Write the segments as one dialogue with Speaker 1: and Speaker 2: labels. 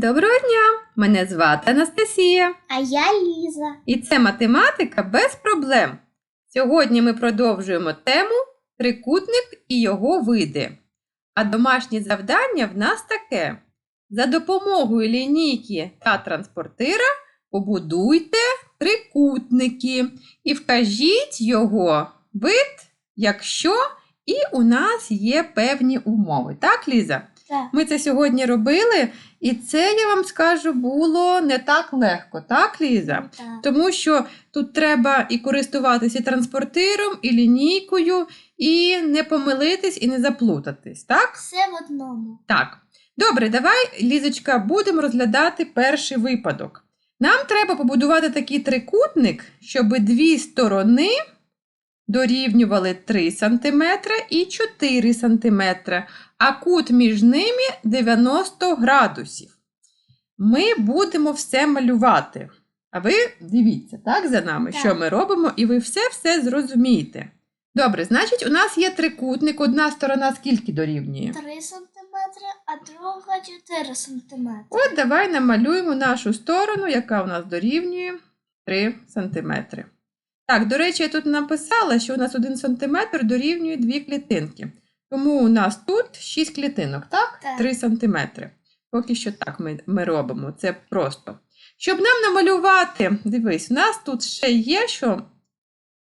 Speaker 1: Доброго дня! Мене звати Анастасія,
Speaker 2: А я Ліза.
Speaker 1: і це математика без проблем. Сьогодні ми продовжуємо тему трикутник і його види. А домашнє завдання в нас таке: за допомогою лінійки та транспортира побудуйте трикутники і вкажіть його вид, якщо і у нас є певні умови. Так, Ліза? Ми це сьогодні робили, і це, я вам скажу, було не так легко, так, Ліза?
Speaker 2: Так.
Speaker 1: Тому що тут треба і користуватися і транспортиром, і лінійкою, і не помилитись, і не заплутатись, так?
Speaker 2: Все в одному.
Speaker 1: Так. Добре, давай, Лізочка, будемо розглядати перший випадок. Нам треба побудувати такий трикутник, щоб дві сторони дорівнювали 3 см і 4 см, а кут між ними 90 градусів. Ми будемо все малювати. А ви дивіться, так, за нами,
Speaker 2: Так.
Speaker 1: що ми робимо, і ви все-все зрозумієте. Добре, значить, у нас є трикутник, одна сторона скільки дорівнює?
Speaker 2: 3 см, а друга 4 см.
Speaker 1: От давай намалюємо нашу сторону, яка у нас дорівнює 3 см. Так, до речі, я тут написала, що у нас 1 см дорівнює 2 клітинки. Тому у нас тут 6 клітинок, так?
Speaker 2: Так.
Speaker 1: 3 см. Поки що так ми, ми робимо, це просто. Щоб нам намалювати, дивись, у нас тут ще є, що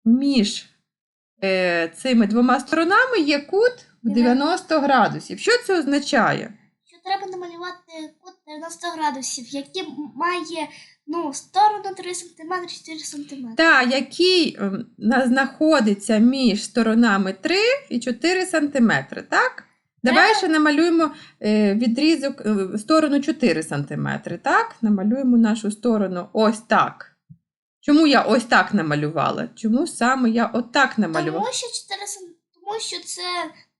Speaker 1: між е, цими двома сторонами є кут в 90 градусів. Що це означає?
Speaker 2: Що треба намалювати кут 90 градусів, який має ну, сторону 3 см, 4 см.
Speaker 1: Та, який ем, знаходиться між сторонами 3 і 4 см, так? Давай ще намалюємо е, відрізок е, сторону 4 см, так? Намалюємо нашу сторону ось так. Чому я ось так намалювала? Чому саме я отак намалювала?
Speaker 2: Тому що 4 см, тому що це,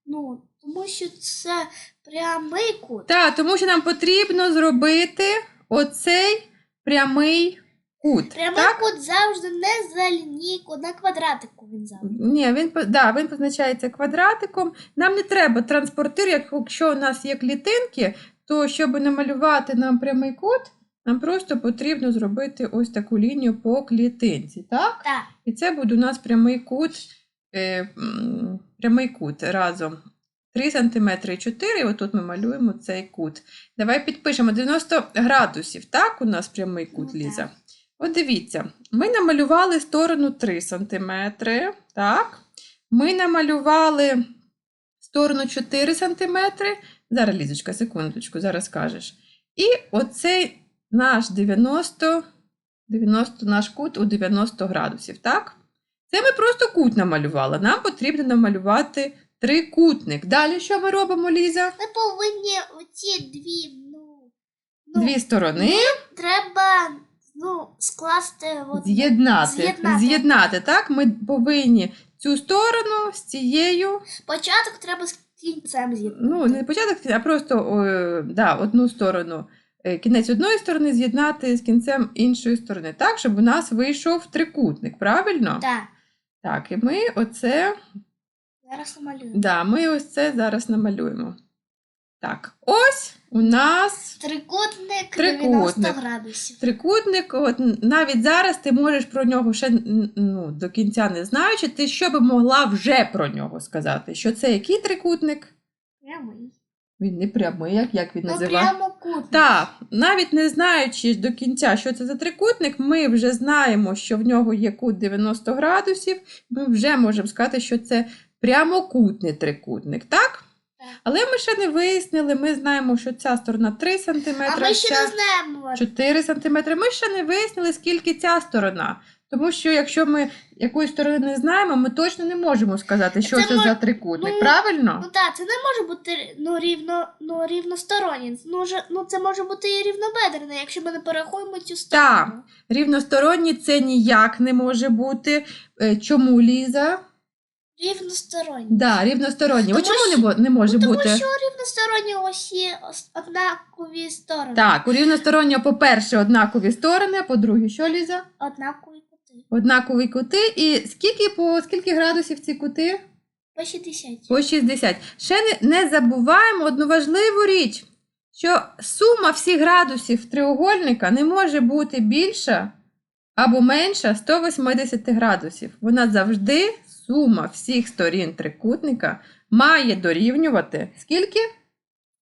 Speaker 2: ну, тому що це прямий кут.
Speaker 1: Так, тому що нам потрібно зробити оцей прямий кут.
Speaker 2: Прямий
Speaker 1: так?
Speaker 2: кут завжди не за лінійку, на квадратику він завжди.
Speaker 1: Ні, він, да, він позначається квадратиком. Нам не треба транспортир, якщо у нас є клітинки, то щоб намалювати нам прямий кут, нам просто потрібно зробити ось таку лінію по клітинці. Так?
Speaker 2: Так.
Speaker 1: І це буде у нас прямий кут, е, прямий кут разом. 3 см і 4, і отут ми малюємо цей кут. Давай підпишемо 90 градусів. Так, у нас прямий кут,
Speaker 2: Ну, так.
Speaker 1: Ліза. От дивіться, ми намалювали сторону 3 см, так? Ми намалювали сторону 4 см. Зараз, Лізочка, секундочку, зараз скажеш. І оцей наш 90, 90 наш кут у 90 градусів, так? Це ми просто кут намалювали. Нам потрібно намалювати трикутник. Далі що ми робимо, Ліза?
Speaker 2: Ми повинні оці дві, ну, ну
Speaker 1: Дві сторони
Speaker 2: треба ну, скласти от,
Speaker 1: з'єднати.
Speaker 2: з'єднати.
Speaker 1: З'єднати, так? Ми повинні цю сторону з цією,
Speaker 2: Початок треба з кінцем з'єднати.
Speaker 1: ну, не початок, а просто о, да, одну сторону, е, кінець одної сторони з'єднати з кінцем іншої сторони, так, щоб у нас вийшов трикутник, правильно?
Speaker 2: Так,
Speaker 1: Так, і ми оце
Speaker 2: зараз намалюю.
Speaker 1: Да, ми ось це зараз намалюємо. Так, ось у нас
Speaker 2: Трикутник,
Speaker 1: Трикутник.
Speaker 2: 90 градусів.
Speaker 1: трикутник. От навіть зараз ти можеш про нього ще ну, до кінця не знаючи, ти що би могла вже про нього сказати? Що це який трикутник?
Speaker 2: Прямий.
Speaker 1: Він не прямий, як, як він
Speaker 2: Ну,
Speaker 1: називає?
Speaker 2: прямокутник.
Speaker 1: Так, навіть не знаючи до кінця, що це за трикутник, ми вже знаємо, що в нього є кут 90 градусів. Ми вже можемо сказати, що це прямокутний трикутник, так? Але ми ще не вияснили, ми знаємо, що ця сторона 3 см,
Speaker 2: А ми ще не знаємо.
Speaker 1: 4 см. Ми ще не вияснили, скільки ця сторона. Тому що якщо ми якоїсь сторони не знаємо, ми точно не можемо сказати, що
Speaker 2: Це
Speaker 1: це,
Speaker 2: мож-
Speaker 1: за трикутник.
Speaker 2: ну,
Speaker 1: Правильно?
Speaker 2: Ну так, це не може бути ну, рівно, ну, рівностороннє. Ну, же- ну, це може бути і рівнобедрене, якщо ми не порахуємо цю сторону.
Speaker 1: Так, Рівносторонні це ніяк не може бути. Е, Чому Ліза?
Speaker 2: Рівносторонні.
Speaker 1: Да, рівносторонні.
Speaker 2: Тому
Speaker 1: чому не, бо- не може
Speaker 2: тому
Speaker 1: бути?
Speaker 2: що рівносторонні осі ос- однакові сторони.
Speaker 1: Так, у рівностороннього, по-перше, однакові сторони, а по-друге, що Ліза?
Speaker 2: Однакові кути.
Speaker 1: Однакові кути. І скільки по скільки градусів ці кути?
Speaker 2: По 60.
Speaker 1: По 60. Ще не, не забуваємо одну важливу річ, що сума всіх градусів треугольника не може бути більша або менша 180 градусів. Вона завжди, сума всіх сторін трикутника, має дорівнювати скільки?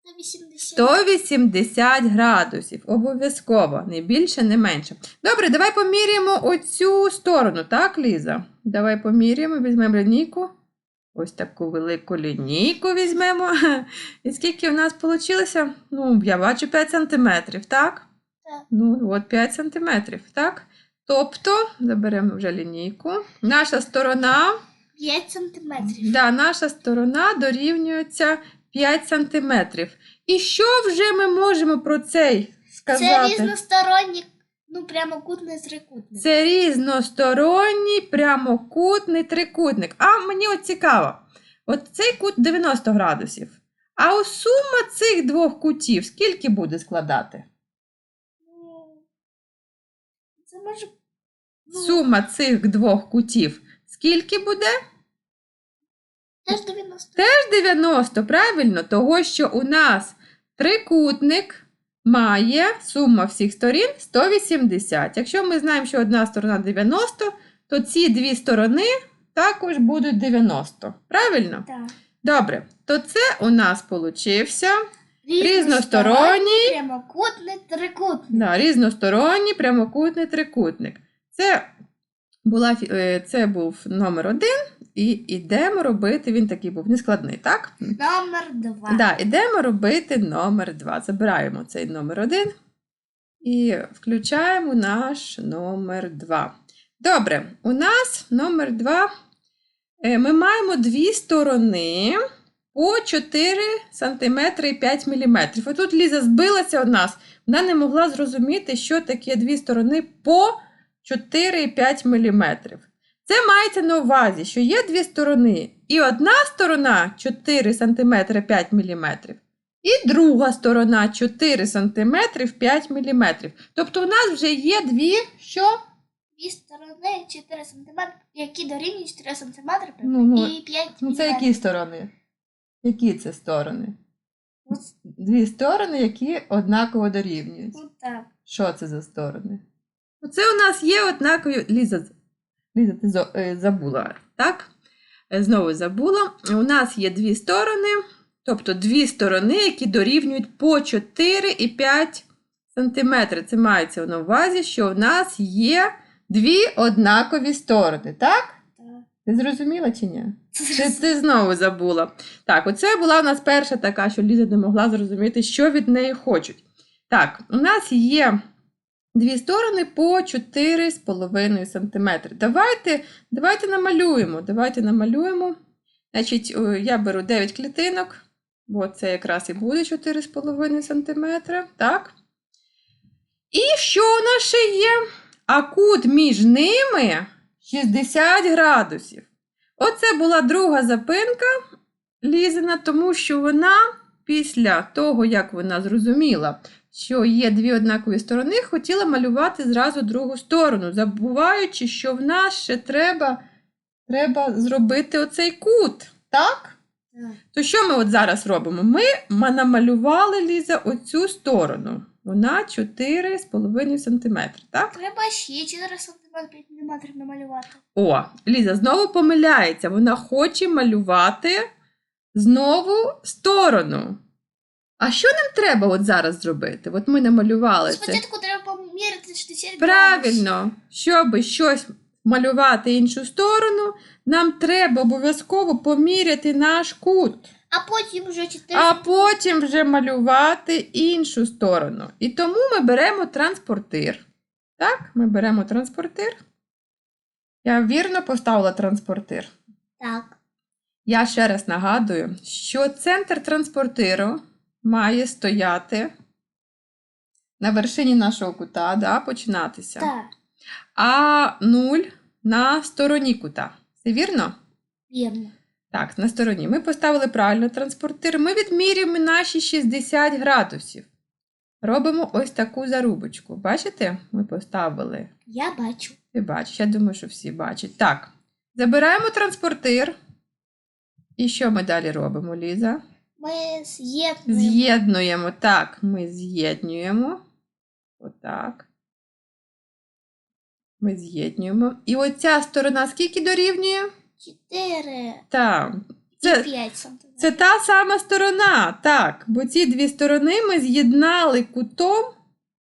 Speaker 2: 180.
Speaker 1: 180 градусів. Обов'язково, не більше, не менше. Добре, давай поміряємо оцю сторону, так, Ліза? Давай поміряємо, візьмемо лінійку. Ось таку велику лінійку візьмемо. І скільки в нас вийшло? Ну, я бачу 5 см, так?
Speaker 2: Так.
Speaker 1: Ну, от 5 см, так? Тобто, заберемо вже лінійку. Наша сторона
Speaker 2: 5 сантиметрів.
Speaker 1: Да, наша сторона дорівнюється 5 см. І що вже ми можемо про цей
Speaker 2: Це
Speaker 1: сказати?
Speaker 2: різносторонній, ну прямокутний трикутник.
Speaker 1: Це різносторонній прямокутний трикутник. А мені от цікаво, от цей кут 90 градусів. А ось сума цих двох кутів скільки буде складати?
Speaker 2: Ну, Це може. Ну,
Speaker 1: Сума цих двох кутів скільки буде?
Speaker 2: Теж 90.
Speaker 1: Теж 90, правильно, того, що у нас трикутник має сума всіх сторін 180. Якщо ми знаємо, що одна сторона 90, то ці дві сторони також будуть 90. Правильно?
Speaker 2: Так.
Speaker 1: Добре, то це у нас получився різносторонній
Speaker 2: прямокутний трикутник.
Speaker 1: да, різносторонній прямокутний трикутник. Це, була, е, це був номер один, і йдемо робити, він такий був нескладний, так?
Speaker 2: Номер 2.
Speaker 1: Да, ідемо робити номер 2. Забираємо цей номер 1 і включаємо наш номер 2. Добре, у нас номер 2. Ми маємо дві сторони по 4 см і 5 мм. Отут Ліза збилася у нас, вона не могла зрозуміти, що таке дві сторони по 4,5 мм. Це мається на увазі, що є дві сторони, і одна сторона 4 см 5 мм, і друга сторона 4 см 5 мм. Тобто у нас вже є дві що?
Speaker 2: Дві сторони 4 см, які дорівнюють 4 см
Speaker 1: Ну, ну,
Speaker 2: і 5
Speaker 1: Ну, це які сторони? Які це сторони? Дві сторони, які однаково дорівнюють.
Speaker 2: Ну так.
Speaker 1: Що це за сторони? Оце у нас є однакові. Ліза, Ліза ти е, забула, так? Е, Знову забула. У нас є дві сторони, тобто дві сторони, які дорівнюють по 4,5 см. Це мається на увазі, що у нас є дві однакові сторони, так?
Speaker 2: так.
Speaker 1: Ти зрозуміла чи ні? Чи ти знову забула? Так, оце була у нас перша така, що Ліза не могла зрозуміти, що від неї хочуть. Так, у нас є дві сторони по 4,5 см. Давайте, давайте намалюємо. Давайте намалюємо. Значить, я беру 9 клітинок, бо це якраз і буде 4,5 см. Так. І що у нас ще є? А кут між ними 60 градусів. Оце була друга запинка Лізина, тому що вона після того, як вона зрозуміла, що є дві однакові сторони, хотіла малювати зразу другу сторону, забуваючи, що в нас ще треба, треба зробити оцей кут. Так? То що ми от зараз робимо? Ми намалювали Ліза оцю сторону. Вона 4,5 см. Так?
Speaker 2: Треба ще 4 см 5 мм намалювати.
Speaker 1: О, Ліза знову помиляється. Вона хоче малювати знову сторону. А що нам треба от зараз зробити? От ми намалювали це.
Speaker 2: Спочатку треба поміряти 60 градусів.
Speaker 1: Правильно, щоб щось малювати іншу сторону, нам треба обов'язково поміряти наш кут,
Speaker 2: А потім вже 4
Speaker 1: а потім вже малювати іншу сторону. І тому ми беремо транспортир. Так, ми беремо транспортир. Я вірно поставила транспортир.
Speaker 2: Так.
Speaker 1: Я ще раз нагадую, що центр транспортиру має стояти на вершині нашого кута, да, починатися.
Speaker 2: Так.
Speaker 1: А 0 на стороні кута. Це вірно?
Speaker 2: Вірно.
Speaker 1: Так, на стороні. Ми поставили правильно транспортир. Ми відмірюємо наші 60 градусів. Робимо ось таку зарубочку. Бачите? Ми поставили.
Speaker 2: Я бачу.
Speaker 1: Ти бачиш, я думаю, що всі бачать. Так, забираємо транспортир. І що ми далі робимо, Ліза?
Speaker 2: Ми з'єднуємо.
Speaker 1: З'єднуємо. Так, ми з'єднуємо. Отак. Ми з'єднуємо. І оця сторона скільки дорівнює?
Speaker 2: 4
Speaker 1: Так. Це, це та сама сторона. Так. Бо ці дві сторони ми з'єднали кутом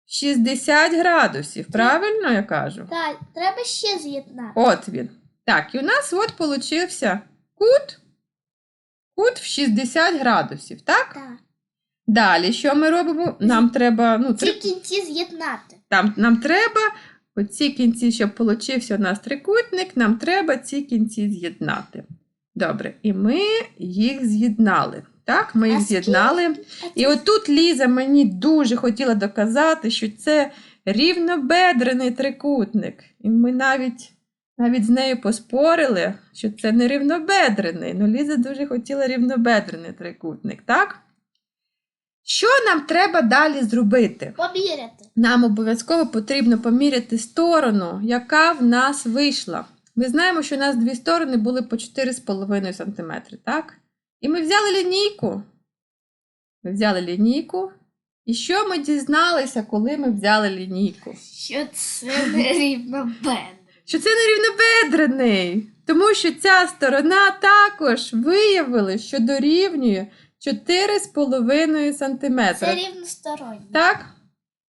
Speaker 1: 60 градусів. Правильно я кажу?
Speaker 2: Так, треба ще з'єднати.
Speaker 1: От він. Так, і у нас от получився кут. Кут в 60 градусів, так?
Speaker 2: Так.
Speaker 1: Далі, що ми робимо? Нам треба, ну,
Speaker 2: Ці
Speaker 1: три...
Speaker 2: кінці з'єднати.
Speaker 1: там, нам треба оці кінці, щоб получився у нас трикутник, нам треба ці кінці з'єднати. Добре, і ми їх з'єднали. Так, ми їх
Speaker 2: А скільки?
Speaker 1: з'єднали.
Speaker 2: А
Speaker 1: І отут Ліза мені дуже хотіла доказати, що це рівнобедрений трикутник. І ми навіть, навіть з нею поспорили, що це не рівнобедрений. Ну, Ліза дуже хотіла рівнобедрений трикутник, так? Що нам треба далі зробити?
Speaker 2: Поміряти.
Speaker 1: Нам обов'язково потрібно поміряти сторону, яка в нас вийшла. Ми знаємо, що у нас дві сторони були по 4,5 см, так? І ми взяли лінійку. Ми взяли лінійку. І що ми дізналися, коли ми взяли лінійку?
Speaker 2: Що це не рівнобедрений.
Speaker 1: Що це не рівнобедрений, тому що ця сторона також виявили, що дорівнює 4,5 см.
Speaker 2: Це рівносторонній.
Speaker 1: Так?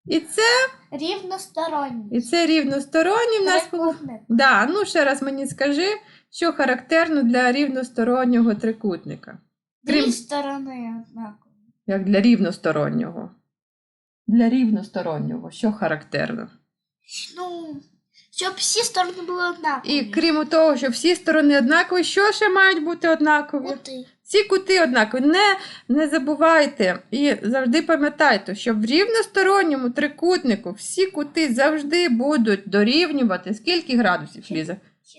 Speaker 1: І це,
Speaker 2: Рівносторонній.
Speaker 1: і це рівносторонній в нас.
Speaker 2: Трикутник.
Speaker 1: Да, ну ще раз мені скажи, що характерно для рівностороннього трикутника.
Speaker 2: Дві сторони однакові.
Speaker 1: Як для рівностороннього. Для рівностороннього, що характерно.
Speaker 2: Ну, щоб всі сторони були однакові.
Speaker 1: І крім того, що всі сторони однакові, що ще мають бути однакові?
Speaker 2: Кути.
Speaker 1: Всі кути однакові. Не, не забувайте і завжди пам'ятайте, що в рівносторонньому трикутнику всі кути завжди будуть дорівнювати скільки градусів, Ліза?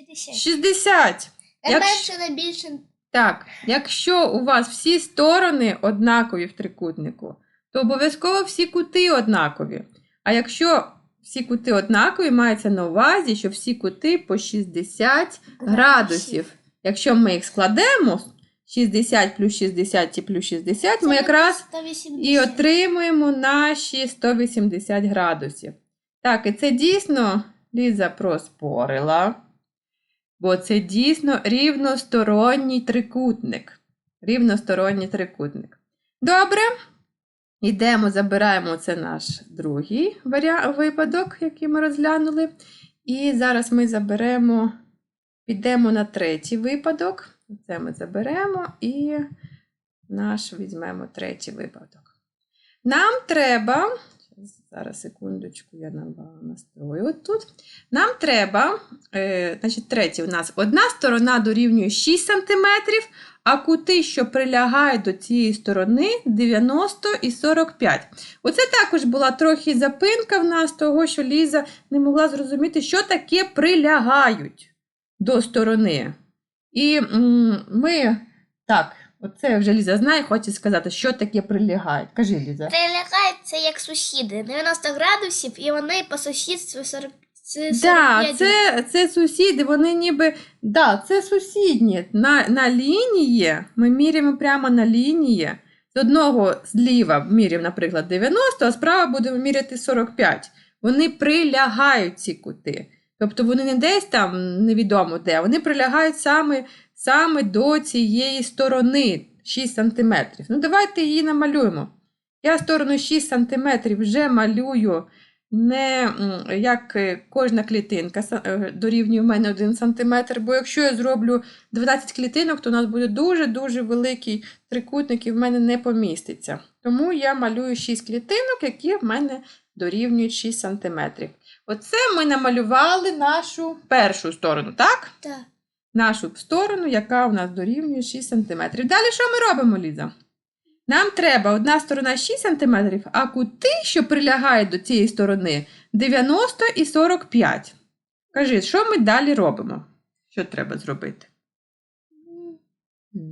Speaker 2: 60.
Speaker 1: 60.
Speaker 2: Не менше, не більше.
Speaker 1: Так, якщо у вас всі сторони однакові в трикутнику, то обов'язково всі кути однакові. А якщо всі кути однакові, мається на увазі, що всі кути по 60 градусів. Якщо ми їх складемо, 60 плюс 60 і плюс 60, ми якраз
Speaker 2: 180.
Speaker 1: і отримуємо наші 180 градусів. Так, і це дійсно Ліза проспорила, бо це дійсно рівносторонній трикутник. Рівносторонній трикутник. Добре. Йдемо, забираємо це наш другий випадок, який ми розглянули. І зараз ми заберемо, підемо на третій випадок. Це ми заберемо і наш візьмемо третій випадок. Нам треба, зараз секундочку, я настрою от тут. Нам треба, е, значить, третій у нас одна сторона дорівнює 6 см, а кути, що прилягають до цієї сторони, 90 і 45. Оце також була трохи запинка в нас, того, що Ліза не могла зрозуміти, що таке прилягають до сторони. І м, ми так, оце вже Ліза знає, хоче сказати, що таке прилягають. Кажи, Ліза.
Speaker 2: Прилягають це як сусіди. 90 градусів, і вони по сусідству 40, це
Speaker 1: Да, це, це сусіди, вони ніби. Да, це сусідні. На, на лінії ми міряємо прямо на лінії. З одного зліва міряємо, наприклад, 90, а справа будемо міряти 45. Вони прилягають ці кути. Тобто вони не десь там невідомо де, вони прилягають саме, саме до цієї сторони 6 см. Ну, давайте її намалюємо. Я сторону 6 см вже малюю не як кожна клітинка е, дорівнює в мене 1 см, бо якщо я зроблю 12 клітинок, то у нас буде дуже-дуже великий трикутник і в мене не поміститься. Тому я малюю 6 клітинок, які в мене дорівнюють 6 см. Оце ми намалювали нашу першу сторону, так?
Speaker 2: Так.
Speaker 1: Нашу сторону, яка у нас дорівнює 6 см. Далі що ми робимо, Ліза? Нам треба одна сторона 6 см, а кути, що прилягають до цієї сторони, 90 і 45. Кажи, що ми далі робимо? Що треба зробити?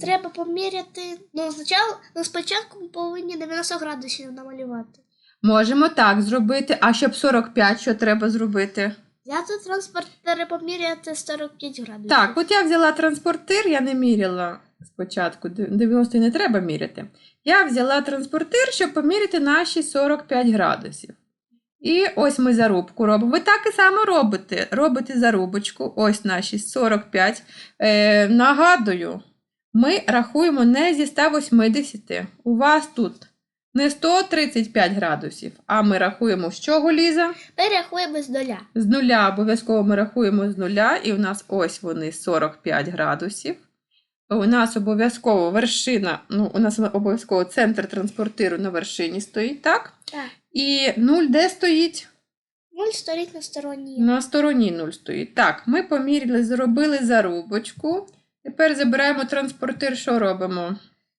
Speaker 2: Треба поміряти. Ну, спочатку, ну, спочатку ми повинні 90 градусів намалювати.
Speaker 1: Можемо так зробити, а щоб 45, що треба зробити?
Speaker 2: Взяти транспортери поміряти 45 градусів.
Speaker 1: Так, от я взяла транспортир, я не міряла спочатку, д- 90 не треба міряти. Я взяла транспортир, щоб поміряти наші 45 градусів. І ось ми зарубку робимо. Ви так і само робите. Робите зарубочку, ось наші 45. Е, нагадую, ми рахуємо не зі 180. У вас тут не 135 градусів, а ми рахуємо з чого, Ліза?
Speaker 2: Перерахуємо з нуля.
Speaker 1: З нуля обов'язково ми рахуємо з нуля, і у нас ось вони 45 градусів. У нас обов'язково вершина, ну, у нас обов'язково центр транспортиру на вершині стоїть, так?
Speaker 2: Так.
Speaker 1: І 0 де стоїть?
Speaker 2: Нуль стоїть на стороні.
Speaker 1: На стороні 0 стоїть. Так, ми поміряли, зробили зарубочку. Тепер забираємо транспортир, що робимо?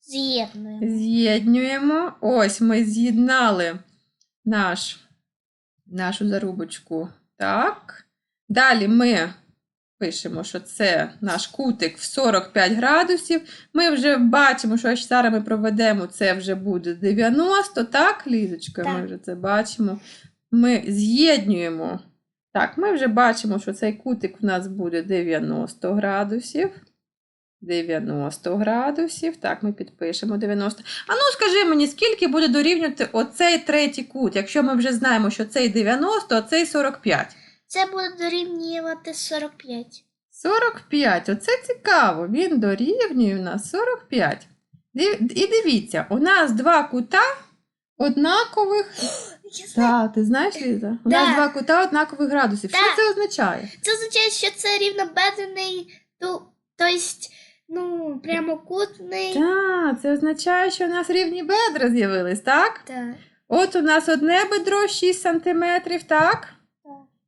Speaker 2: З'єднуємо.
Speaker 1: З'єднюємо. Ось ми з'єднали наш, нашу зарубочку. Так. Далі ми пишемо, що це наш кутик в 45 градусів. Ми вже бачимо, що аж зараз ми проведемо, це вже буде 90, так, Лізочка? Ми вже це бачимо. Ми з'єднуємо. Так, ми вже бачимо, що цей кутик в нас буде 90 градусів. 90 градусів. Так, ми підпишемо 90. А ну скажи мені, скільки буде дорівнювати оцей третій кут, якщо ми вже знаємо, що цей 90, а цей 45.
Speaker 2: Це буде дорівнювати 45.
Speaker 1: 45, оце цікаво. Він дорівнює у нас 45. І дивіться, у нас два кута однакових. Так, ти знаєш, Ліза? У
Speaker 2: Да.
Speaker 1: нас два кута однакових градусів. Що це означає?
Speaker 2: Це означає, що це рівнобедрений, то, то есть, ну, прямокутний.
Speaker 1: Так, це означає, що у нас рівні бедра з'явились, так?
Speaker 2: Так.
Speaker 1: От у нас одне бедро 6 см, так?
Speaker 2: Так.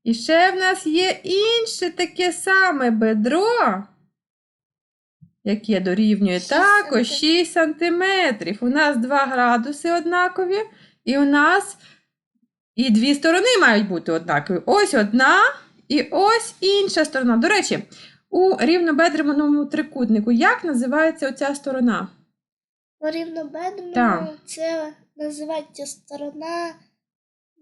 Speaker 1: І ще в нас є інше таке саме бедро, яке дорівнює
Speaker 2: Шість
Speaker 1: також 6 сантиметрів. У нас 2 градуси однакові, і у нас і дві сторони мають бути однакові. Ось одна і ось інша сторона. До речі, у рівнобедреному трикутнику як називається оця сторона?
Speaker 2: У рівнобедреному
Speaker 1: Так.
Speaker 2: це називається сторона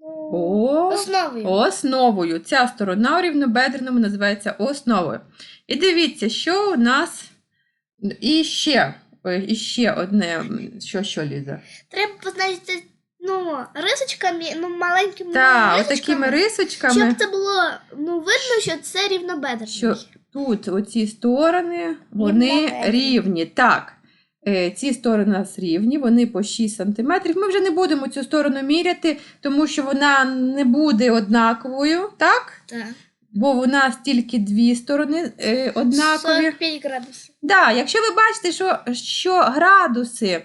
Speaker 2: ну,
Speaker 1: О,
Speaker 2: основою.
Speaker 1: Основою. Ця сторона у рівнобедреному називається основою. І дивіться, що у нас і ще, ой, і ще одне, м, що, що Ліза?
Speaker 2: Треба позначити ну, рисочками, ну, маленькими
Speaker 1: Так,
Speaker 2: рисочками,
Speaker 1: отакими рисочками.
Speaker 2: щоб це було ну, видно, що це рівнобедрений.
Speaker 1: Що тут оці сторони, вони рівні. Так, е, ці сторони у нас рівні, вони по 6 см. Ми вже не будемо цю сторону міряти, тому що вона не буде однаковою, так?
Speaker 2: Так.
Speaker 1: Бо у нас тільки дві сторони е, однакові.
Speaker 2: 45 градусів.
Speaker 1: Да, якщо ви бачите, що, що градуси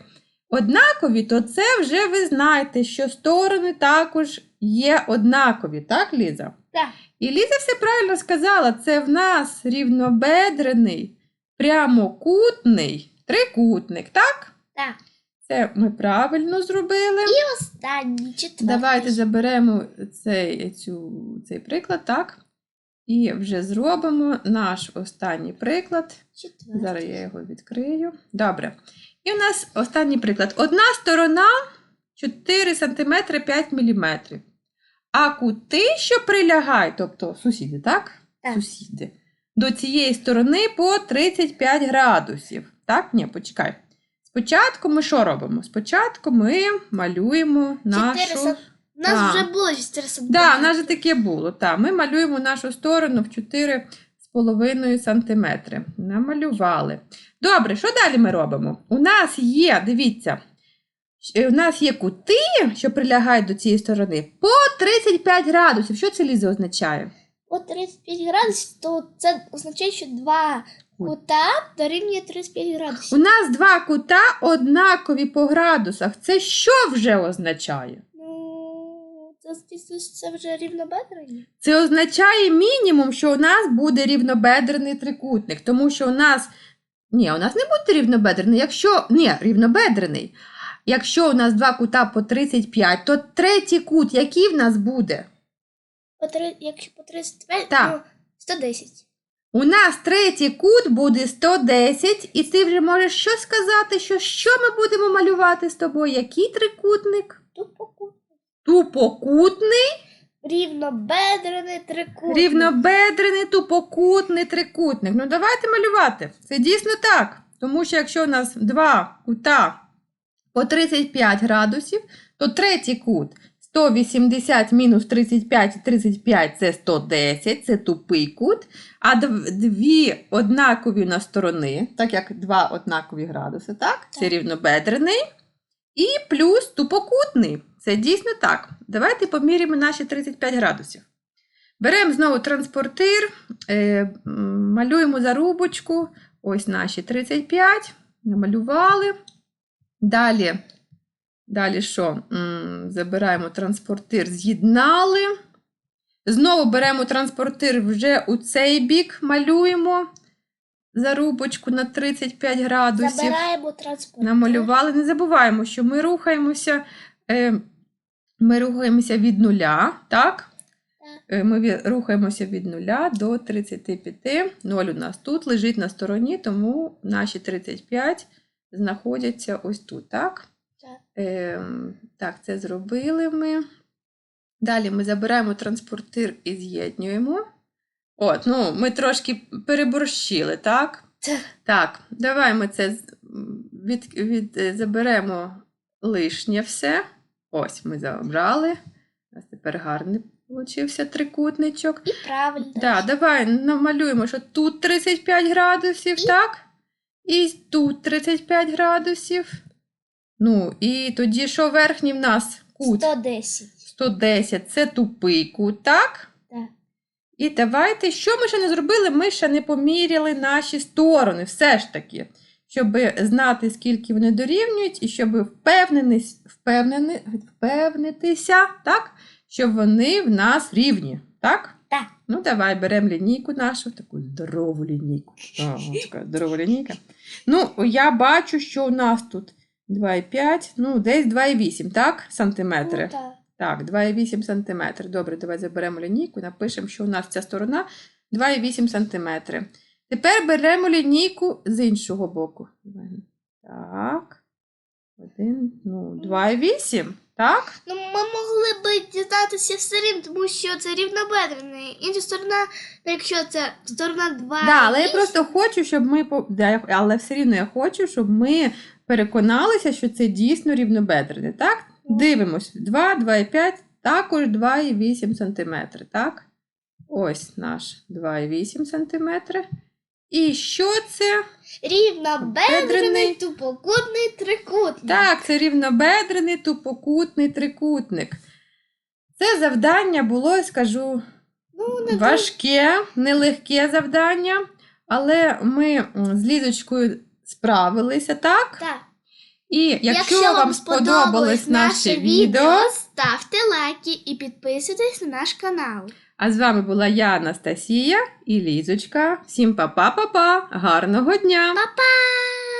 Speaker 1: однакові, то це вже ви знаєте, що сторони також є однакові, так, Ліза?
Speaker 2: Так.
Speaker 1: І Ліза все правильно сказала, це в нас рівнобедрений, прямокутний трикутник, так?
Speaker 2: Так.
Speaker 1: Це ми правильно зробили.
Speaker 2: І Останній, четвертий.
Speaker 1: Давайте заберемо цей, цю, цей приклад, так? І вже зробимо наш останній приклад.
Speaker 2: Четвертий.
Speaker 1: Зараз я його відкрию. Добре. І у нас останній приклад. Одна сторона 4 см 5 мм. А кути, що прилягають, тобто сусіди, так?
Speaker 2: Так.
Speaker 1: Сусіди. До цієї сторони по 35 градусів. Так? Ні, почекай. Спочатку ми що робимо? Спочатку ми малюємо нашу.
Speaker 2: 4 У нас
Speaker 1: Так.
Speaker 2: вже було 4 сантиметри.
Speaker 1: Да, в нас же таке було. Так, ми малюємо нашу сторону в 4,5 см. Намалювали. Добре, що далі ми робимо? У нас є, дивіться, у нас є кути, що прилягають до цієї сторони, по 35 градусів. Що це лізе означає?
Speaker 2: По 35 градусів, то це означає, що два кута дорівнює 35 градусів.
Speaker 1: У нас два кута однакові по градусах. Це що вже означає?
Speaker 2: Ну, це, це, це вже рівнобедрений.
Speaker 1: Це означає мінімум, що у нас буде рівнобедрений трикутник, тому що у нас. Ні, у нас не буде рівнобедрений. Якщо. Ні, рівнобедрений. Якщо у нас два кута по 35, то третій кут, який в нас буде?
Speaker 2: По три, якщо по 35,
Speaker 1: Так.
Speaker 2: ну, 110.
Speaker 1: У нас третій кут буде 110, і ти вже можеш що сказати, що, що ми будемо малювати з тобою? Який трикутник?
Speaker 2: Тупо.
Speaker 1: Тупокутний.
Speaker 2: Рівнобедрений трикутник.
Speaker 1: Рівнобедрений тупокутний трикутник. Ну, давайте малювати. Це дійсно так. Тому що якщо у нас два кута по 35 градусів, то третій кут 180 мінус 35 і 35 це 110, це тупий кут. А дві однакові на сторони, так як два однакові градуси, так? Це
Speaker 2: Так.
Speaker 1: рівнобедрений. І плюс тупокутний. Це дійсно так. Давайте поміряємо наші 35 градусів. Беремо знову транспортир, е, малюємо зарубочку. Ось наші 35. Намалювали. Далі, далі що? М, Забираємо транспортир, з'єднали. Знову беремо транспортир вже у цей бік, малюємо зарубочку на 35 градусів.
Speaker 2: Забираємо транспорт.
Speaker 1: Намалювали. Не забуваємо, що ми рухаємося, е, ми рухаємося від нуля, так? Е, Ми рухаємося від нуля до 35. 0 у нас тут лежить на стороні, тому наші 35 знаходяться ось тут, так?
Speaker 2: Так.
Speaker 1: Ем, так, це зробили ми. Далі ми забираємо транспортир і з'єднуємо. От, ну, ми трошки переборщили, так?
Speaker 2: Так.
Speaker 1: Так, давай ми це від, від, е, заберемо лишнє все. Ось ми забрали. У нас тепер гарний получився трикутничок.
Speaker 2: І правильно.
Speaker 1: Да, давай намалюємо, що тут 35 градусів, так? І тут 35 градусів. Ну, і тоді що верхній в нас кут?
Speaker 2: 110.
Speaker 1: 110 це тупий кут, так?
Speaker 2: Так.
Speaker 1: І давайте, що ми ще не зробили? Ми ще не поміряли наші сторони, все ж таки, щоб знати, скільки вони дорівнюють, і щоб впевненість, впевнитися, так? що вони в нас рівні. Так?
Speaker 2: Так.
Speaker 1: Ну, давай беремо лінійку нашу, таку здорову лінійку. О, така здорова лінійка. Ну, я бачу, що у нас тут 2,5, ну, десь 2,8, так? Сантиметри.
Speaker 2: Ну, так.
Speaker 1: Так, 2,8 см. Добре, давай заберемо лінійку, напишемо, що у нас ця сторона 2,8 см. Тепер беремо лінійку з іншого боку. Так. Один, ну, 2,8. Так?
Speaker 2: Ну, ми могли б дізнатися все рівно, тому що це рівнобедрений. Інша сторона, ну, якщо це сторона 2.
Speaker 1: Да, але я просто хочу, щоб ми по- да, але все рівно я хочу, щоб ми переконалися, що це дійсно рівнобедрене. Так? Дивимось. 2, 2,5, також 2,8 см. Так? Ось наш 2,8 см. І що це?
Speaker 2: Рівнобедрений тупокутний трикутник.
Speaker 1: Так, це рівнобедрений тупокутний трикутник. Це завдання було, скажу,
Speaker 2: Ну, не
Speaker 1: важке, нелегке завдання, але ми з Лізочкою справилися, так?
Speaker 2: Так.
Speaker 1: І якщо, вам сподобалось наше відео,
Speaker 2: ставте лайки і підписуйтесь на наш канал.
Speaker 1: А з вами була я, Анастасія і Лізочка. Всім па-па-па-па! Гарного дня!
Speaker 2: Па-па!